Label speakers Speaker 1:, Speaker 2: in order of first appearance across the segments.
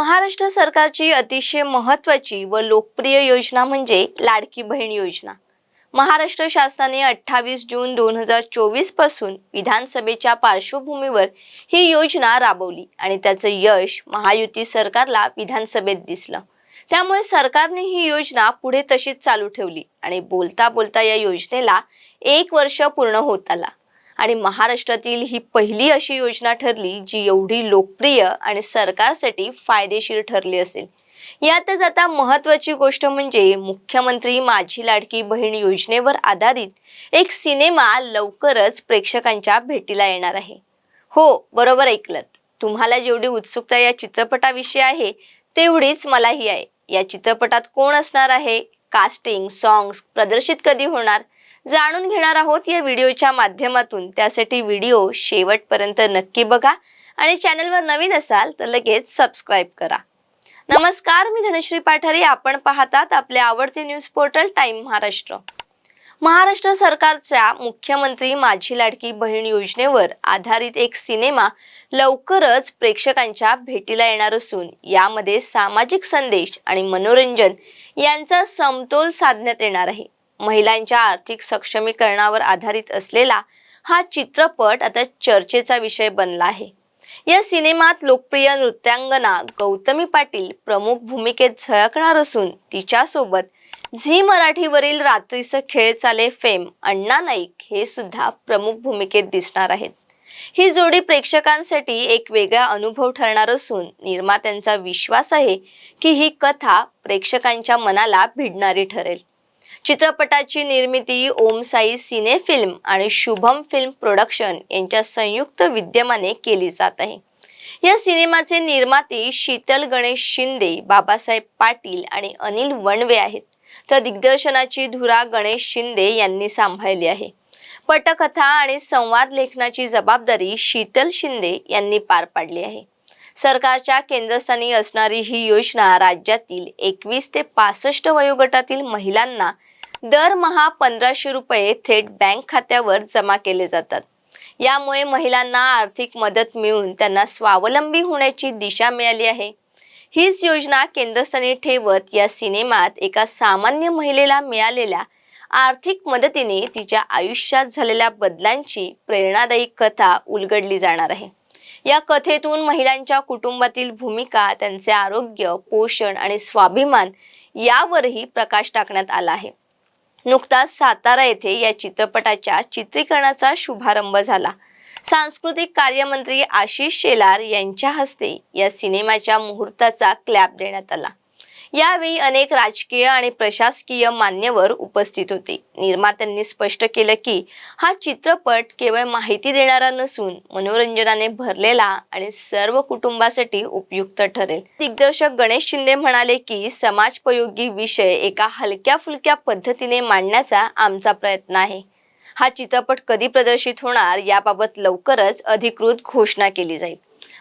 Speaker 1: महाराष्ट्र सरकारची अतिशय महत्त्वाची व लोकप्रिय योजना म्हणजे लाडकी बहीण योजना. महाराष्ट्र शासनाने अठ्ठावीस जून दोन हजार चोवीसपासून विधानसभेच्या पार्श्वभूमीवर ही योजना राबवली आणि त्याचं यश महायुती सरकारला विधानसभेत दिसलं. त्यामुळे सरकारने ही योजना पुढे तशीच चालू ठेवली आणि बोलता बोलता या योजनेला एक वर्ष पूर्ण होत आला. आणि महाराष्ट्रातील ही पहिली अशी योजना ठरली जी एवढी लोकप्रिय आणि सरकारसाठी फायदेशीर ठरली असेल. यातच आता महत्वाची गोष्ट म्हणजे मुख्यमंत्री माझी लाडकी बहीण योजनेवर आधारित एक सिनेमा लवकरच प्रेक्षकांच्या भेटीला येणार आहे. हो बरोबर ऐकलत. तुम्हाला जेवढी उत्सुकता या चित्रपटाविषयी आहे तेवढीच मलाही आहे. या चित्रपटात कोण असणार आहे? कास्टिंग सॉंग्स प्रदर्शित कधी होणार? जाणून घेणार आहोत या व्हिडिओच्या माध्यमातून. त्यासाठी व्हिडिओ शेवटपर्यंत नक्की बघा आणि चॅनलवर नवीन असाल तर लगेच सबस्क्राईब करा. नमस्कार मी धनश्री पाठारे. आपण पाहतात आपले आवडते news portal time Maharashtra. Maharashtra सरकारच्या मुख्यमंत्री माझी लाडकी बहीण योजनेवर आधारित एक सिनेमा लवकरच प्रेक्षकांच्या भेटीला येणार असून यामध्ये सामाजिक संदेश आणि मनोरंजन यांचा समतोल साधण्यात येणार आहे. महिलांच्या आर्थिक सक्षमीकरणावर आधारित असलेला हा चित्रपट आता चर्चेचा विषय बनला आहे. या सिनेमात लोकप्रिय नृत्यांगना गौतमी पाटील प्रमुख भूमिकेत झळकणार असून तिच्यासोबत झी मराठीवरील रात्रीचं खेळ चाले फेम अण्णा नाईक हे सुद्धा प्रमुख भूमिकेत दिसणार आहेत. ही जोडी प्रेक्षकांसाठी एक वेगळा अनुभव ठरणार असून निर्मात्यांचा विश्वास आहे की ही कथा प्रेक्षकांच्या मनाला भिडणारी ठरेल. चित्रपटाची निर्मिती ओम साई सिने फिल्म आणि शुभम फिल्म प्रोडक्शन यांच्या संयुक्त विद्यमाने केली जात आहे. या सिनेमाचे निर्माते शीतल गणेश शिंदे बाबासाहेब पाटील आणि अनिल वणवे आहेत. तर दिग्दर्शनाची धुरा गणेश शिंदे यांनी सांभाळली आहे. पटकथा आणि संवाद लेखनाची जबाबदारी शीतल शिंदे यांनी पार पाडली आहे. सरकारच्या केंद्रस्थानी असणारी ही योजना राज्यातील एकवीस ते पासष्ट वयोगटातील महिलांना दरमहा पंधराशे रुपये थेट बँक खात्यावर जमा केले जातात. यामुळे महिलांना आर्थिक मदत मिळून त्यांना स्वावलंबी होण्याची दिशा मिळाली आहे. हीच योजना केंद्रस्थानी ठेवत या सिनेमात एका सामान्य महिलेला मिळालेल्या आर्थिक मदतीने तिच्या आयुष्यात झालेल्या बदलांची प्रेरणादायी कथा उलगडली जाणार आहे. या कथेतून महिलांच्या कुटुंबातील भूमिका त्यांचे आरोग्य पोषण आणि स्वाभिमान यावरही प्रकाश टाकण्यात आला आहे. नुकताच सातारा येथे या चित्रपटाच्या चित्रीकरणाचा शुभारंभ झाला. सांस्कृतिक कार्यमंत्री आशिष शेलार यांच्या हस्ते या सिनेमाच्या मुहूर्ताचा क्लॅप देण्यात आला. यावेळी अनेक राजकीय आणि प्रशासकीय मान्यवर उपस्थित होते. निर्मात्यांनी स्पष्ट केलं की हा चित्रपट केवळ माहिती देणारा नसून मनोरंजनाने भरलेला आणि सर्व कुटुंबासाठी उपयुक्त ठरेल. दिग्दर्शक गणेश शिंदे म्हणाले की समाजपयोगी विषय एका हलक्या फुलक्या पद्धतीने मांडण्याचा आमचा प्रयत्न आहे. हा चित्रपट कधी प्रदर्शित होणार याबाबत लवकरच अधिकृत घोषणा केली जाईल.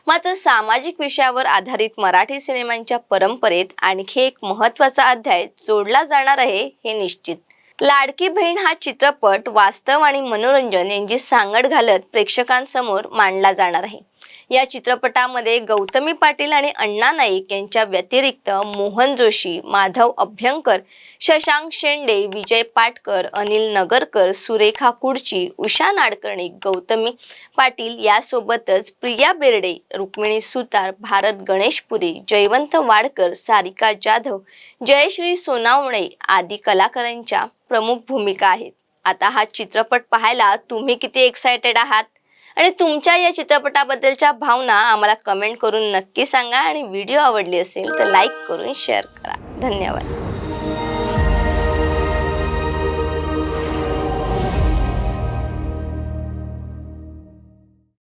Speaker 1: मात्र सामाजिक विषयावर आधारित मराठी सिनेमांच्या परंपरेत आणखी एक महत्त्वाचा अध्याय जोडला जाणार आहे हे निश्चित. लाडकी बहीण हा चित्रपट वास्तव आणि मनोरंजन यांची सांगड घालत प्रेक्षकांसमोर मांडला जाणार आहे. या चित्रपटामध्ये गौतमी पाटील आणि अण्णा नाईक यांच्या व्यतिरिक्त मोहन जोशी माधव अभ्यंकर शशांक शेंडे विजय पाटकर अनिल नगरकर सुरेखा कुडची उषा नाडकर्णी गौतमी पाटील यासोबतच प्रिया बेर्डे रुक्मिणी सुतार भारत गणेशपुरी जयवंत वाडकर सारिका जाधव जयश्री सोनावणे आदी कलाकारांच्या प्रमुख भूमिका आहेत. आता हा चित्रपट पाहायला तुम्ही किती एक्सायटेड आहात? आणि तुमच्या या चित्रपटाबद्दलच्या भावना आम्हाला कमेंट करून नक्की सांगा आणि व्हिडिओ आवडली असेल तर लाईक करून शेअर करा. धन्यवाद.